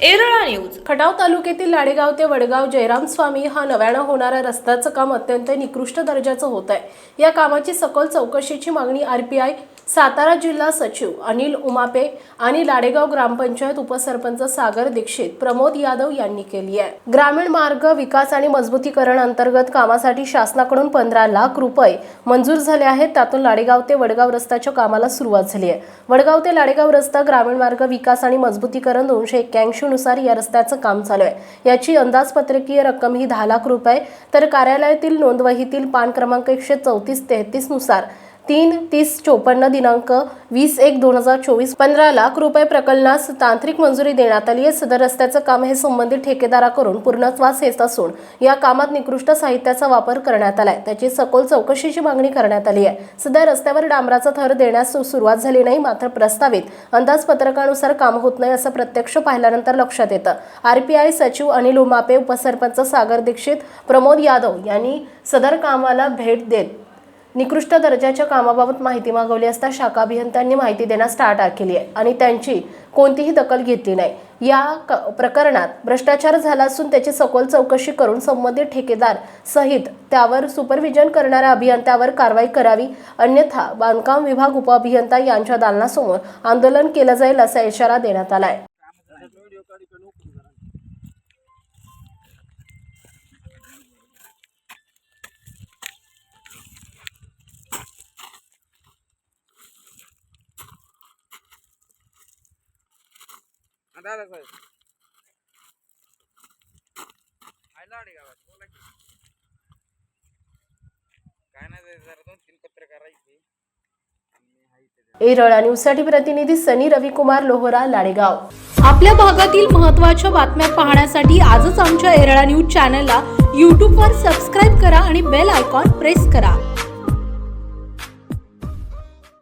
Erala news. Khatav तालुक्यातील लाडेगाव ते वडगाव जयराम स्वामी हा नव्यानं होणारा रस्त्याचं काम अत्यंत निकृष्ट दर्जाचं होत आहे या कामाची सखोल चौकशीची मागणी आर पी आय सातारा जिल्हा सचिव अनिल उमापे आणि लाडेगाव ग्रामपंचायत उपसरपंच सागर दीक्षित प्रमोद यादव यांनी केली आहे. ग्रामीण मार्ग विकास आणि मजबूतीकरण अंतर्गत कामासाठी शासनाकडून पंधरा लाख रुपये मंजूर झाले आहेत. त्यातून लाडेगाव ते वडगाव रस्त्याच्या कामाला सुरुवात झाली आहे. वडगाव ते लाडेगाव रस्ता ग्रामीण मार्ग विकास आणि मजबूतीकरण दोनशे एक्क्याऐंशी नुसार या रस्त्याचं काम चालू आहे याची अंदाजपत्रकीय रक्कम ही दहा लाख रुपये तर कार्यालयातील नोंदवहीतील पान क्रमांक एकशे चौतीस तेहतीसनुसार तीन तीस चोपन्न दिनांक वीस एक दोन हजार चोवीस पंधरा लाख रुपये प्रकल्पास तांत्रिक मंजुरी देण्यात आली आहे. सदर रस्त्याचं काम हे संबंधित ठेकेदाराकडून पूर्णत्वास येत असून या कामात निकृष्ट साहित्याचा वापर करण्यात आलाय. त्याची सखोल चौकशीची मागणी करण्यात आली आहे. सध्या रस्त्यावर डांबराचा थर देण्यास सुरुवात झाली नाही मात्र प्रस्तावित अंदाजपत्रकानुसार काम होत नाही असं प्रत्यक्ष पाहिल्यानंतर लक्षात येतं. आरपीआय सचिव अनिल उमापे उपसरपंच सागर दीक्षित प्रमोद यादव यांनी सदर कामाला भेट देत निकृष्ट दर्जाच्या कामाबाबत माहिती मागवली असता शाखा अभियंत्यांनी माहिती देण्यास टाळाटाळ केली आहे आणि त्यांची कोणतीही दखल घेतली नाही. या क- प्रकरणात भ्रष्टाचार झाला असून त्याची सखोल चौकशी करून संबंधित ठेकेदार सहित त्यावर सुपरविजन करणाऱ्या अभियंत्यावर कारवाई करावी अन्यथा बांधकाम विभाग उपअभियंता यांच्या दालनासमोर आंदोलन केलं जाईल असा इशारा देण्यात आला आहे दादा साहेब. अडे गावात बोला की. काय नाही जरा दोन तीन पत्र करायची एरळा न्यूजसाठी प्रतिनिधी सनी रविकुमार लोहरा लाडेगाव. आपल्या भागातील महत्त्वाच्या बातम्या पाहण्यासाठी आजच आमच्या एरळा न्यूज चॅनलला यूट्यूबवर सबस्क्राईब करा आणि बेल आयकॉन प्रेस करा.